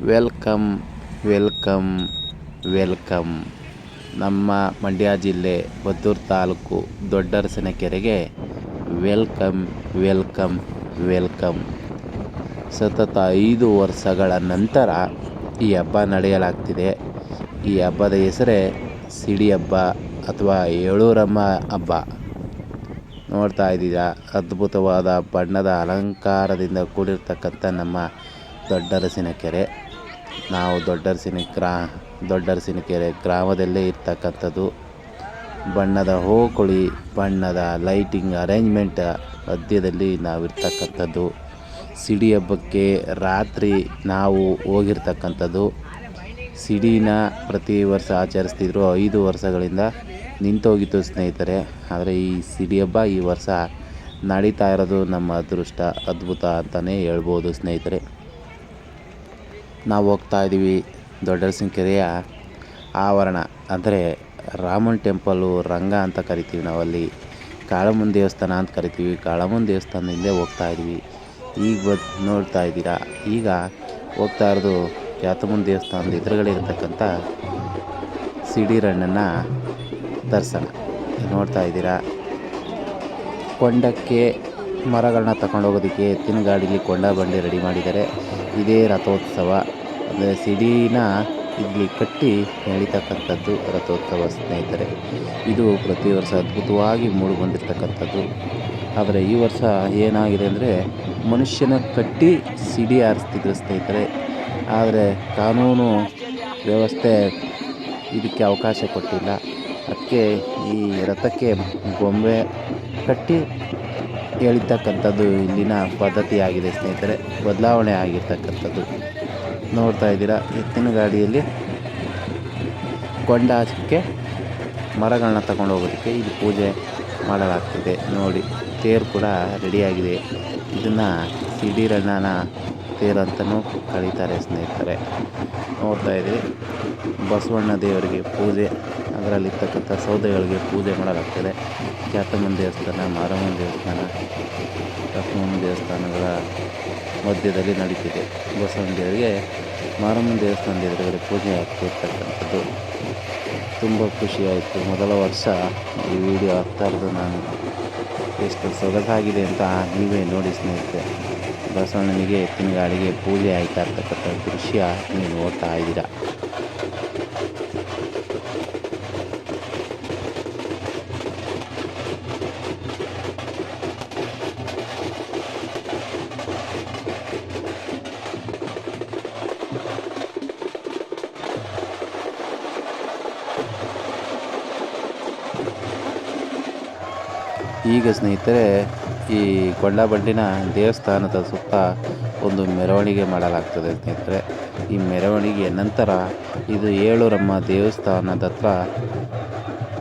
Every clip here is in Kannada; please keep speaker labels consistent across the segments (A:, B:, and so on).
A: Welcome welcome welcome. ನಮ್ಮ ಮಂಡ್ಯ ಜಿಲ್ಲೆ ಮದ್ದೂರು ತಾಲೂಕು ದೊಡ್ಡರಸಿನಕೆರೆಗೆ ವೆಲ್ಕಮ್ ವೆಲ್ಕಮ್ ವೆಲ್ಕಮ್. ಸತತ ಐದು ವರ್ಷಗಳ ನಂತರ ಈ ಹಬ್ಬ ನಡೆಯಲಾಗ್ತಿದೆ. ಈ ಹಬ್ಬದ ಹೆಸರೇ ಸಿಡಿ ಹಬ್ಬ ಅಥವಾ ಏಳೂರಮ್ಮ ಹಬ್ಬ. ನೋಡ್ತಾ ಇದ್ದೀರಾ? ಅದ್ಭುತವಾದ ಬಣ್ಣದ ಅಲಂಕಾರದಿಂದ ಕೂಡಿರ್ತಕ್ಕಂಥ ನಮ್ಮ ದೊಡ್ಡರಸಿನ ಕೆರೆ ನಾವು ದೊಡ್ಡರಸಿನ ಗ್ರಾ ದೊಡ್ಡರಸಿನ ಕೆರೆ ಗ್ರಾಮದಲ್ಲೇ ಇರತಕ್ಕಂಥದ್ದು. ಬಣ್ಣದ ಹೂಕುಳಿ ಬಣ್ಣದ ಲೈಟಿಂಗ್ ಅರೇಂಜ್ಮೆಂಟ್ ಮಧ್ಯದಲ್ಲಿ ನಾವಿರ್ತಕ್ಕಂಥದ್ದು. ಸಿಡಿ ಹಬ್ಬಕ್ಕೆ ರಾತ್ರಿ ನಾವು ಹೋಗಿರ್ತಕ್ಕಂಥದ್ದು. ಸಿಡಿನ ಪ್ರತಿ ವರ್ಷ ಆಚರಿಸ್ತಿದ್ರು. ಐದು ವರ್ಷಗಳಿಂದ ನಿಂತೋಗಿತ್ತು ಸ್ನೇಹಿತರೆ. ಆದರೆ ಈ ಸಿಡಿ ಹಬ್ಬ ಈ ವರ್ಷ ನಡೀತಾ ಇರೋದು ನಮ್ಮ ಅದೃಷ್ಟ, ಅದ್ಭುತ ಅಂತಲೇ ಹೇಳ್ಬೋದು ಸ್ನೇಹಿತರೆ. ನಾವು ಹೋಗ್ತಾ ಇದ್ದೀವಿ ಕೆರೆಯ ಆವರಣ. ಅಂದರೆ ರಾಮನ್ ಟೆಂಪಲ್ಲು ರಂಗ ಅಂತ ಕರಿತೀವಿ ನಾವಲ್ಲಿ. ಕಾಳಮ್ಮನ ದೇವಸ್ಥಾನ ಅಂತ ಕರಿತೀವಿ. ಕಾಳಮ್ಮನ ದೇವಸ್ಥಾನದಿಂದ ಹೋಗ್ತಾ ಇದ್ದೀವಿ. ಈಗ ಬದ್ ನೋಡ್ತಾ ಇದ್ದೀರಾ? ಈಗ ಹೋಗ್ತಾ ಇರೋದು ಕ್ಯಾತಮ್ಮನ ದೇವಸ್ಥಾನದ ಎದುರುಗಡೆ ಇರತಕ್ಕಂಥ ಸಿಡಿರಣ್ಣನ ದರ್ಶನ. ನೋಡ್ತಾ ಇದ್ದೀರಾ? ಕೊಂಡಕ್ಕೆ ಮರಗಳನ್ನ ತಗೊಂಡೋಗೋದಕ್ಕೆ ಎತ್ತಿನ ಗಾಡೀಲಿ ಕೊಂಡ ಬಂಡಿ ರೆಡಿ ಮಾಡಿದ್ದಾರೆ. ಇದೇ ರಥೋತ್ಸವ. ಸಿಡಿನ ಇಲ್ಲಿ ಕಟ್ಟಿ ಎಳಿತಕ್ಕಂಥದ್ದು ರಥೋತ್ಸವ ಸ್ನೇಹಿತರೆ. ಇದು ಪ್ರತಿ ವರ್ಷ ಅದ್ಭುತವಾಗಿ ಮೂಡಿ ಬಂದಿರತಕ್ಕಂಥದ್ದು ಆದರೆ ಈ ವರ್ಷ ಏನಾಗಿದೆ ಅಂದರೆ ಮನುಷ್ಯನ ಕಟ್ಟಿ ಸಿಡಿ ಆರಿಸ್ತಿದ್ರು ಸ್ನೇಹಿತರೆ. ಆದರೆ ಕಾನೂನು ವ್ಯವಸ್ಥೆ ಇದಕ್ಕೆ ಅವಕಾಶ ಕೊಟ್ಟಿಲ್ಲ. ಅದಕ್ಕೆ ಈ ರಥಕ್ಕೆ ಗೊಂಬೆ ಕಟ್ಟಿ ಎಳಿತಕ್ಕಂಥದ್ದು ಇಲ್ಲಿನ ಪದ್ಧತಿಯಾಗಿದೆ ಸ್ನೇಹಿತರೆ. ಬದಲಾವಣೆ ಆಗಿರ್ತಕ್ಕಂಥದ್ದು. ನೋಡ್ತಾ ಇದ್ದೀರಾ? ಎತ್ತಿನ ಗಾಡಿಯಲ್ಲಿ ಕೊಂಡ ಹಚ್ಚಕ್ಕೆ ಮರಗಳನ್ನ ತಗೊಂಡು ಹೋಗೋದಕ್ಕೆ ಇಲ್ಲಿ ಪೂಜೆ ಮಾಡಲಾಗ್ತಿದೆ. ನೋಡಿ, ತೇರು ಕೂಡ ರೆಡಿಯಾಗಿದೆ ಇದನ್ನು ಸಿಡಿರಣ್ಣನ ತೇರು ಅಂತಲೂ ಕರೀತಾರೆ ಸ್ನೇಹಿತರೆ. ನೋಡ್ತಾ ಇದ್ದೀವಿ ಬಸವಣ್ಣ ದೇವರಿಗೆ ಪೂಜೆ ಅದರಲ್ಲಿರ್ತಕ್ಕಂಥ ಸೌದೆಗಳಿಗೆ ಪೂಜೆ ಮಾಡಲಾಗ್ತದೆ. ಕ್ಯಾತಮ್ಮನ ದೇವಸ್ಥಾನ, ಮಾರಮ್ಮನ ದೇವಸ್ಥಾನ ಲಕ್ಷ್ಮಣ ದೇವಸ್ಥಾನಗಳ ಮಧ್ಯದಲ್ಲಿ ನಡೀತಿದೆ. ಬಸವಣ್ಣ ದೇವರಿಗೆ ಮಾರಮ್ಮನ ದೇವಸ್ಥಾನದ ಎದುರುಗಡೆ ಪೂಜೆ ಆಗ್ತಿರ್ತಕ್ಕಂಥದ್ದು. ತುಂಬ ಖುಷಿಯಾಯಿತು ಮೊದಲ ವರ್ಷ ಈ ವಿಡಿಯೋ ಆಗ್ತಾ ಇರೋದು ನಾನು. ಎಷ್ಟು ಸೊಗಸಾಗಿದೆ ಅಂತ ನೀವೇ ನೋಡಿ ಸ್ನೇಹಿತರೆ. ಬಸವಣ್ಣನಿಗೆ ಎತ್ತಿನ ಗಾಡಿಗೆ ಪೂಜೆ ಆಯ್ತಾ ಇರ್ತಕ್ಕಂಥ ದೃಶ್ಯ ನೀವು ನೋಡ್ತಾ ಇದ್ದೀರಾ. ಈಗ ಸ್ನೇಹಿತರೆ, ಈ ಕೊಳ್ಳಬಂಡಿನ ದೇವಸ್ಥಾನದ ಸುತ್ತ ಒಂದು ಮೆರವಣಿಗೆ ಮಾಡಲಾಗ್ತದೆ ಸ್ನೇಹಿತರೆ. ಈ ಮೆರವಣಿಗೆಯ ನಂತರ ಇದು ಏಳೂರಮ್ಮ ದೇವಸ್ಥಾನದ ಹತ್ರ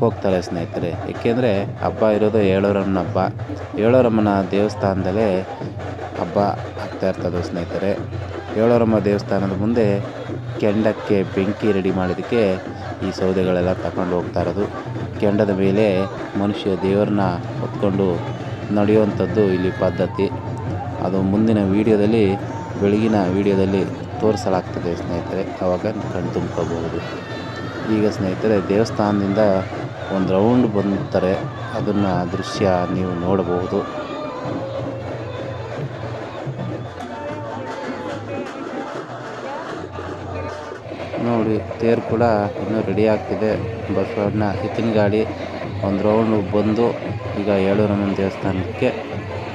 A: ಹೋಗ್ತಾರೆ ಸ್ನೇಹಿತರೆ. ಏಕೆಂದರೆ ಹಬ್ಬ ಇರೋದು ಏಳೂರಮ್ಮನ ಹಬ್ಬ ಏಳೂರಮ್ಮನ ದೇವಸ್ಥಾನದಲ್ಲೇ ಹಬ್ಬ ಆಗ್ತಾ ಇರ್ತದೆ ಸ್ನೇಹಿತರೆ. ಏಳೂರಮ್ಮ ದೇವಸ್ಥಾನದ ಮುಂದೆ ಕೆಂಡಕ್ಕೆ ಬೆಂಕಿ ರೆಡಿ ಮಾಡೋದಕ್ಕೆ ಈ ಸೌದೆಗಳೆಲ್ಲ ತಗೊಂಡು ಹೋಗ್ತಾ ಇರೋದು. ಕೆಂಡದ ಮೇಲೆ ಮನುಷ್ಯ ದೇವರನ್ನ ಹೊತ್ಕೊಂಡು ನಡೆಯುವಂಥದ್ದು ಇಲ್ಲಿ ಪದ್ಧತಿ. ಅದು ಮುಂದಿನ ವೀಡಿಯೋದಲ್ಲಿ, ಬೆಳಗಿನ ವೀಡಿಯೋದಲ್ಲಿ ತೋರಿಸಲಾಗ್ತದೆ ಸ್ನೇಹಿತರೆ. ಆವಾಗ ಕಣ್ಣು ತುಂಬ್ಕೋಬಹುದು ಈಗ ಸ್ನೇಹಿತರೆ, ದೇವಸ್ಥಾನದಿಂದ ಒಂದು ರೌಂಡ್ ಬಂತಾರೆ ಅದನ್ನು ದೃಶ್ಯ ನೀವು ನೋಡಬಹುದು. ನೋಡಿ, ತೇರ್ ಕೂಡ ಇನ್ನೂ ರೆಡಿ ಆಗ್ತಿದೆ. ಬಸವಣ್ಣ ಎತ್ತಿನ ಗಾಡಿ, ಒಂದು ರೌಂಡ್ ಬಂದು ಈಗ ಏಳೂರಮ್ಮನ ದೇವಸ್ಥಾನಕ್ಕೆ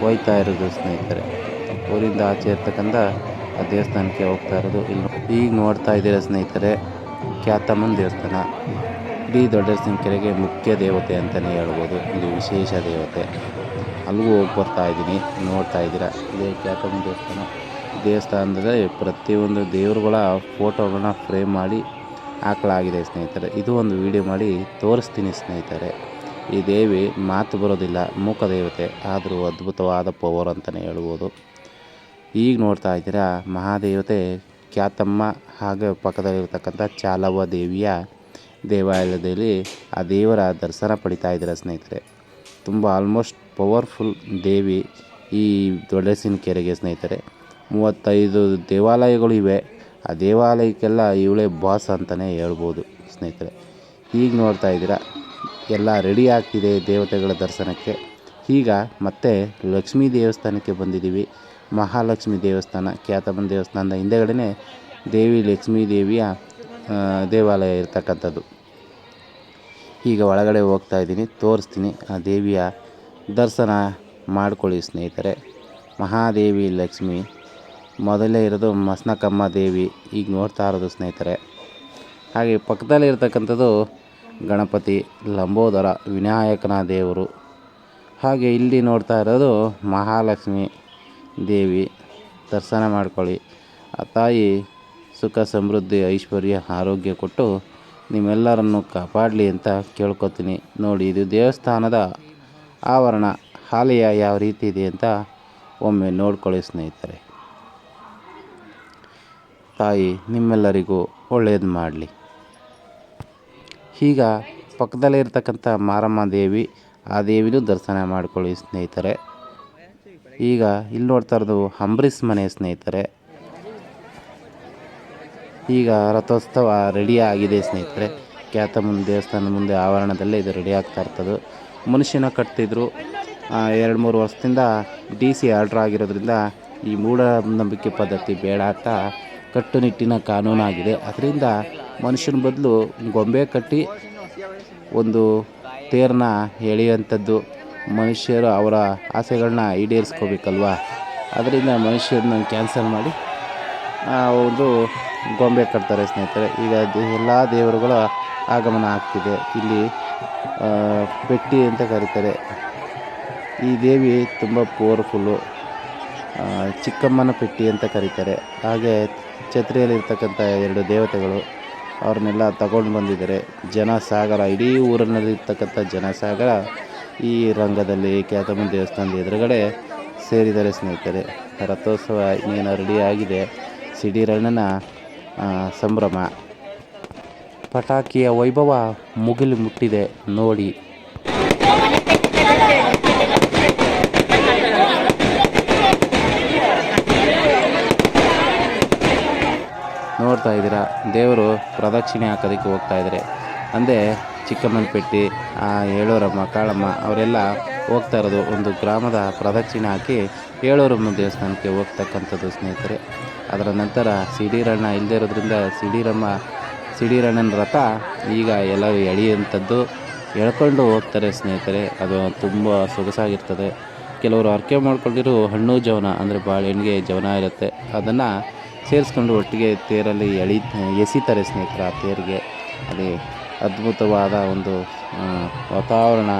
A: ಹೋಯ್ತಾ ಇರೋದು ಸ್ನೇಹಿತರೆ. ಊರಿಂದ ಆಚೆ ಇರ್ತಕ್ಕಂಥ ಆ ದೇವಸ್ಥಾನಕ್ಕೆ ಹೋಗ್ತಾ ಇರೋದು. ಇಲ್ಲಿ ಈಗ ನೋಡ್ತಾ ಇದ್ದೀರ ಸ್ನೇಹಿತರೆ, ಖ್ಯಾತಮ್ಮನ ದೇವಸ್ಥಾನ. ಇಡೀ ದೊಡ್ಡ ಕೆರೆಗೆ ಮುಖ್ಯ ದೇವತೆ ಅಂತಲೇ ಹೇಳ್ಬೋದು. ಇದು ವಿಶೇಷ ದೇವತೆ. ಅಲ್ಲಿಗೂ ಹೋಗಿ ಬರ್ತಾ ಇದ್ದೀನಿ, ನೋಡ್ತಾ ಇದ್ದೀರಾ. ಇದೇ ಕ್ಯಾತಮ್ಮನ ದೇವಸ್ಥಾನ. ದೇವಸ್ಥಾನದಲ್ಲಿ ಪ್ರತಿಯೊಂದು ದೇವರುಗಳ ಫೋಟೋಗಳನ್ನ ಫ್ರೇಮ್ ಮಾಡಿ ಹಾಕಲಾಗಿದೆ ಸ್ನೇಹಿತರೆ. ಇದು ಒಂದು ವಿಡಿಯೋ ಮಾಡಿ ತೋರಿಸ್ತೀನಿ ಸ್ನೇಹಿತರೆ. ಈ ದೇವಿ ಮಾತು ಬರೋದಿಲ್ಲ, ಮೂಕ ದೇವತೆ, ಆದರೂ ಅದ್ಭುತವಾದ ಪವರ್ ಅಂತಲೇ ಹೇಳ್ಬೋದು. ಈಗ ನೋಡ್ತಾ ಇದ್ದೀರಾ, ಮಹಾದೇವತೆ ಖ್ಯಾತಮ್ಮ ಹಾಗೆ ಪಕ್ಕದಲ್ಲಿರ್ತಕ್ಕಂಥ ಚಾಲವ್ವ ದೇವಿಯ ದೇವಾಲಯದಲ್ಲಿ ಆ ದೇವರ ದರ್ಶನ ಪಡಿತಾ ಇದ್ದೀರಾ ಸ್ನೇಹಿತರೆ. ತುಂಬ ಆಲ್ಮೋಸ್ಟ್ ಪವರ್ಫುಲ್ ದೇವಿ ಈ ದೊಡ್ಡಸಿನ ಕೆರೆಗೆ ಸ್ನೇಹಿತರೆ. ಮೂವತ್ತೈದು ದೇವಾಲಯಗಳು ಇವೆ. ಆ ದೇವಾಲಯಕ್ಕೆಲ್ಲ ಇವಳೇ ಬಾಸ್ ಅಂತಲೇ ಹೇಳ್ಬೋದು ಸ್ನೇಹಿತರೆ. ಈಗ ನೋಡ್ತಾ ಇದ್ದೀರಾ? ಎಲ್ಲ ರೆಡಿ ಆಗ್ತಿದೆ ದೇವತೆಗಳ ದರ್ಶನಕ್ಕೆ. ಈಗ ಮತ್ತೆ ಲಕ್ಷ್ಮೀ ದೇವಸ್ಥಾನಕ್ಕೆ ಬಂದಿದ್ದೀವಿ. ಮಹಾಲಕ್ಷ್ಮಿ ದೇವಸ್ಥಾನ ಖ್ಯಾತಮ್ಮನ ದೇವಸ್ಥಾನದ ಹಿಂದೆಗಡೆ ದೇವಿ ಲಕ್ಷ್ಮೀ ದೇವಿಯ ದೇವಾಲಯ ಇರ್ತಕ್ಕಂಥದ್ದು. ಈಗ ಒಳಗಡೆ ಹೋಗ್ತಾ ಇದ್ದೀನಿ, ತೋರಿಸ್ತೀನಿ ಆ ದೇವಿಯ ದರ್ಶನ ಮಾಡ್ಕೊಳ್ಳಿ ಸ್ನೇಹಿತರೆ. ಮಹಾದೇವಿ ಲಕ್ಷ್ಮಿ. ಮೊದಲೇ ಇರೋದು ಮಸ್ನಕಮ್ಮ ದೇವಿ. ಈಗ ನೋಡ್ತಾ ಇರೋದು ಸ್ನೇಹಿತರೆ. ಹಾಗೆ ಪಕ್ಕದಲ್ಲಿ ಇರತಕ್ಕಂಥದ್ದು ಗಣಪತಿ ಲಂಬೋದರ ವಿನಾಯಕನ ದೇವರು. ಹಾಗೆ ಇಲ್ಲಿ ನೋಡ್ತಾ ಇರೋದು ಮಹಾಲಕ್ಷ್ಮಿ ದೇವಿ. ದರ್ಶನ ಮಾಡ್ಕೊಳ್ಳಿ. ಆ ತಾಯಿ ಸುಖ, ಸಮೃದ್ಧಿ, ಐಶ್ವರ್ಯ, ಆರೋಗ್ಯ ಕೊಟ್ಟು ನಿಮ್ಮೆಲ್ಲರನ್ನು ಕಾಪಾಡಲಿ ಅಂತ ಕೇಳ್ಕೊತೀನಿ. ನೋಡಿ, ಇದು ದೇವಸ್ಥಾನದ ಆವರಣ. ಹಾಲೆಯ ಯಾವ ರೀತಿ ಇದೆ ಅಂತ ಒಮ್ಮೆ ನೋಡ್ಕೊಳ್ಳಿ ಸ್ನೇಹಿತರೆ. ತಾಯಿ ನಿಮ್ಮೆಲ್ಲರಿಗೂ ಒಳ್ಳೆಯದು ಮಾಡಲಿ. ಈಗ ಪಕ್ಕದಲ್ಲೇ ಇರತಕ್ಕಂಥ ಮಾರಮ್ಮ ದೇವಿ ಆ ದೇವಿನೂ ದರ್ಶನ ಮಾಡ್ಕೊಳ್ಳಿ ಸ್ನೇಹಿತರೆ. ಈಗ ಇಲ್ಲಿ ನೋಡ್ತಾ ಇರೋದು ಅಂಬರೀಷ್ ಮನೆ ಸ್ನೇಹಿತರೆ. ಈಗ ರಥೋತ್ಸವ ರೆಡಿ ಆಗಿದೆ ಸ್ನೇಹಿತರೆ. ಖ್ಯಾತಮ್ಮನ ದೇವಸ್ಥಾನದ ಮುಂದೆ ಆವರಣದಲ್ಲೇ ಇದು ರೆಡಿ ಆಗ್ತಾ ಇರ್ತದೆ. ಮನುಷ್ಯನ ಕಟ್ತಿದ್ರು. ಎರಡು ಮೂರು ವರ್ಷದಿಂದ ಡಿ ಸಿ ಆರ್ಡ್ರ್ ಆಗಿರೋದ್ರಿಂದ ಈ ಮೂಢನಂಬಿಕೆ ಪದ್ಧತಿ ಬೇಡ ಅಂತ ಕಟ್ಟುನಿಟ್ಟಿನ ಕಾನೂನಾಗಿದೆ. ಅದರಿಂದ ಮನುಷ್ಯನ ಬದಲು ಗೊಂಬೆ ಕಟ್ಟಿ ಒಂದು ತೇರನ್ನ ಎಳೆಯುವಂಥದ್ದು ಮನುಷ್ಯರು ಅವರ ಆಸೆಗಳನ್ನ ಈಡೇರಿಸ್ಕೋಬೇಕಲ್ವಾ? ಅದರಿಂದ ಮನುಷ್ಯರನ್ನ ಕ್ಯಾನ್ಸಲ್ ಮಾಡಿ ಒಂದು ಗೊಂಬೆ ಕಟ್ತಾರೆ ಸ್ನೇಹಿತರೆ. ಈಗ ಎಲ್ಲ ದೇವರುಗಳ ಆಗಮನ ಆಗ್ತಿದೆ. ಇಲ್ಲಿ ಪೆಟ್ಟಿ ಅಂತ ಕರೀತಾರೆ. ಈ ದೇವಿ ತುಂಬ ಪವರ್ಫುಲ್ಲು ಚಿಕ್ಕಮ್ಮನ ಪೆಟ್ಟಿ ಅಂತ ಕರೀತಾರೆ. ಹಾಗೆ ಛತ್ರಿಯಲ್ಲಿರ್ತಕ್ಕಂಥ ಎರಡು ದೇವತೆಗಳು ಅವ್ರನ್ನೆಲ್ಲ ತಗೊಂಡು ಬಂದಿದ್ದಾರೆ. ಜನಸಾಗರ, ಇಡೀ ಊರಿನಲ್ಲಿರ್ತಕ್ಕಂಥ ಜನಸಾಗರ ಈ ರಂಗದಲ್ಲಿ ಖ್ಯಾತಮ್ಮ ದೇವಸ್ಥಾನದ ಎದುರುಗಡೆ ಸೇರಿದ್ದಾರೆ ಸ್ನೇಹಿತರೆ. ರಥೋತ್ಸವ ಇನ್ನೇನು ಆಗಿದೆ ಸಿಡಿರಣ್ಣನ ಸಂಭ್ರಮ. ಪಟಾಕಿಯ ವೈಭವ ಮುಗಿಲು ಮುಟ್ಟಿದೆ ನೋಡಿ. ನೋಡ್ತಾ ಇದ್ದೀರಾ? ದೇವರು ಪ್ರದಕ್ಷಿಣೆ ಹಾಕೋದಕ್ಕೆ ಹೋಗ್ತಾ ಇದ್ದಾರೆ. ಅಂದರೆ ಚಿಕ್ಕಮ್ಮನ ಪೆಟ್ಟಿ ಆ ಏಳೂರಮ್ಮ, ಕಾಳಮ್ಮ ಅವರೆಲ್ಲ ಹೋಗ್ತಾ ಇರೋದು ಒಂದು ಗ್ರಾಮದ ಪ್ರದಕ್ಷಿಣೆ ಹಾಕಿ ಏಳೂರಮ್ಮ ದೇವಸ್ಥಾನಕ್ಕೆ ಹೋಗ್ತಕ್ಕಂಥದ್ದು ಸ್ನೇಹಿತರೆ. ಅದರ ನಂತರ ಸಿಡಿರಣ್ಣ ಇಲ್ಲದೆ ಇರೋದ್ರಿಂದ ಸಿಡಿರಮ್ಮ, ಸಿಡಿರಣ್ಣನ ರಥ ಈಗ ಎಲ್ಲರೂ ಎಳೆಯುವಂಥದ್ದು ಎಳ್ಕೊಂಡು ಹೋಗ್ತಾರೆ ಸ್ನೇಹಿತರೆ. ಅದು ತುಂಬ ಸೊಗಸಾಗಿರ್ತದೆ. ಕೆಲವರು ಅರ್ಕೆ ಮಾಡ್ಕೊಂಡಿರೋ ಹಣ್ಣು ಜವನ ಅಂದರೆ ಬಾಳೆಹಣ್ಣಿಗೆ ಜವನ ಇರುತ್ತೆ. ಅದನ್ನು ಸೇರಿಸ್ಕೊಂಡು ಒಟ್ಟಿಗೆ ತೇರಲ್ಲಿ ಎಳಿ, ಎಸಿತಾರೆ ಸ್ನೇಹಿತರೆ ಆ ತೇರಿಗೆ. ಅಲ್ಲಿ ಅದ್ಭುತವಾದ ಒಂದು ವಾತಾವರಣ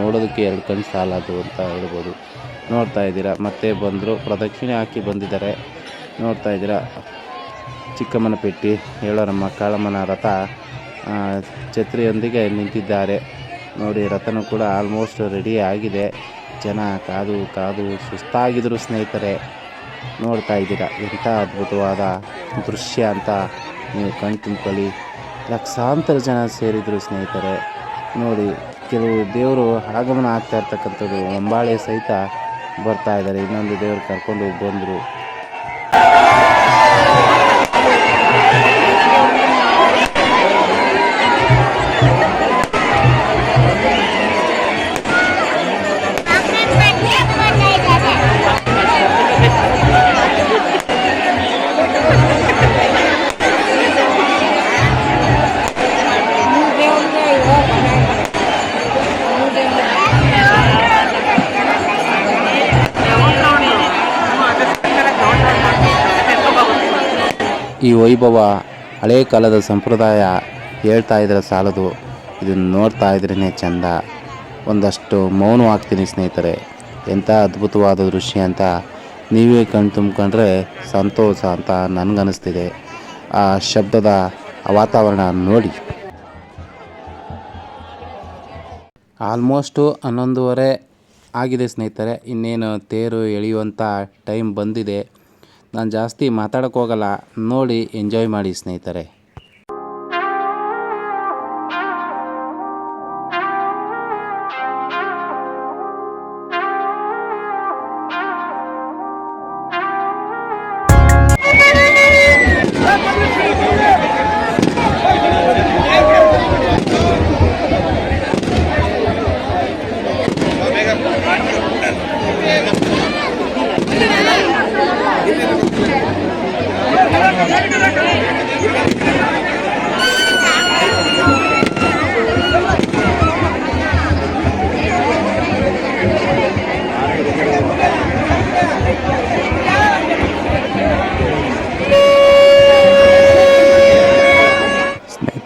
A: ನೋಡೋದಕ್ಕೆ ಎರಡು ಕಣ್ಣು ಸಾಲದು ಅಂತ ಹೇಳ್ಬೋದು. ನೋಡ್ತಾ ಇದ್ದೀರಾ? ಮತ್ತೆ ಬಂದರು, ಪ್ರದಕ್ಷಿಣೆ ಹಾಕಿ ಬಂದಿದ್ದಾರೆ. ನೋಡ್ತಾ ಇದ್ದೀರಾ? ಚಿಕ್ಕಮ್ಮನ ಪೆಟ್ಟಿ ಹೇಳೋರಮ್ಮ, ಕಾಳಮ್ಮನ ರಥ ಛತ್ರಿಯೊಂದಿಗೆ ನಿಂತಿದ್ದಾರೆ. ನೋಡಿ, ರಥನು ಕೂಡ ಆಲ್ಮೋಸ್ಟ್ ರೆಡಿ ಆಗಿದೆ. ಜನ ಕಾದು ಕಾದು ಸುಸ್ತಾಗಿದ್ರು ಸ್ನೇಹಿತರೆ. ನೋಡ್ತಾ ಇದ್ದೀರಾ ಎಂಥ ಅದ್ಭುತವಾದ ದೃಶ್ಯ ಅಂತ ನೀವು ಕಣ್ ತುಂಬ್ಕೊಳ್ಳಿ. ಲಕ್ಷಾಂತರ ಜನ ಸೇರಿದರು ಸ್ನೇಹಿತರೆ. ನೋಡಿ, ಕೆಲವು ದೇವರು ಆಗಮನ ಆಗ್ತಾ ಇರ್ತಕ್ಕಂಥದ್ದು ಅಂಬಾಳೆ ಸಹಿತ ಬರ್ತಾ ಇದ್ದಾರೆ. ಇನ್ನೊಂದು ದೇವರು ಕರ್ಕೊಂಡು ಬಂದರು. ಈ ವೈಭವ ಹಳೇ ಕಾಲದ ಸಂಪ್ರದಾಯ ಹೇಳ್ತಾ ಇದ್ರೆ ಸಾಲದು. ಇದನ್ನು ನೋಡ್ತಾ ಇದ್ರೇ ಚಂದ. ಒಂದಷ್ಟು ಮೌನವಾಗ್ತೀನಿ ಸ್ನೇಹಿತರೆ. ಎಂಥ ಅದ್ಭುತವಾದ ದೃಶ್ಯ ಅಂತ ನೀವೇ ಕಣ್ ತುಂಬ್ಕೊಂಡ್ರೆ ಸಂತೋಷ ಅಂತ ನನಗನ್ನಿಸ್ತಿದೆ. ಆ ಶಬ್ದದ ಆ ವಾತಾವರಣ ನೋಡಿ. ಆಲ್ಮೋಸ್ಟು ಹನ್ನೊಂದುವರೆ ಆಗಿದೆ ಸ್ನೇಹಿತರೆ. ಇನ್ನೇನು ತೇರು ಎಳೆಯುವಂಥ ಟೈಮ್ ಬಂದಿದೆ. ನಾನು ಜಾಸ್ತಿ ಮಾತಾಡೋಕ್ಕೋಗಲ್ಲ ನೋಡಿ ಎಂಜಾಯ್ ಮಾಡಿ ಸ್ನೇಹಿತರೆ.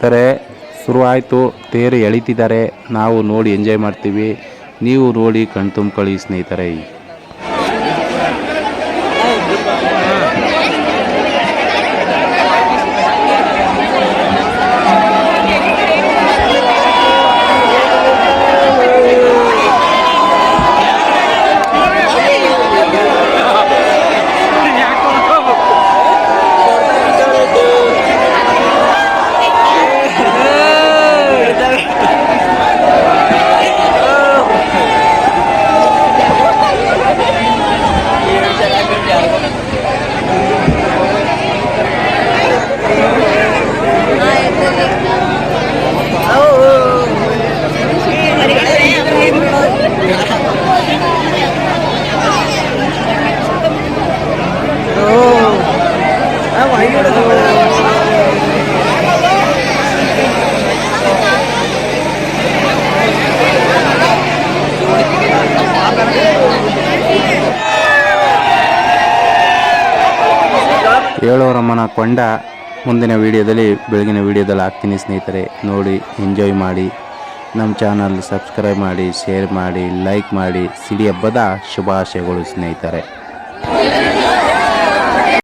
A: ಸ್ನೇಹಿತರೆ ಶುರುವಾಯಿತು ತೇರು ಎಳಿತಿದ್ದಾರೆ. ನಾವು ನೋಡಿ ಎಂಜಾಯ್ ಮಾಡ್ತೀವಿ. ನೀವು ನೋಡಿ ಕಣ್ತುಂಬ್ಕೊಳ್ಳಿ ಸ್ನೇಹಿತರೆ. ಏಳೋರಮ್ಮನ ಕೊಂಡ ಮುಂದಿನ ವಿಡಿಯೋದಲ್ಲಿ ಬೆಳಗಿನ ವಿಡಿಯೋದಲ್ಲಿ ಹಾಕ್ತೀನಿ ಸ್ನೇಹಿತರೆ. ನೋಡಿ ಎಂಜಾಯ್ ಮಾಡಿ. ನಮ್ಮ ಚಾನಲ್ ಸಬ್ಸ್ಕ್ರೈಬ್ ಮಾಡಿ ಶೇರ್ ಮಾಡಿ ಲೈಕ್ ಮಾಡಿ. ಸಿಡಿ ಹಬ್ಬದ ಶುಭಾಶಯಗಳು ಸ್ನೇಹಿತರೆ.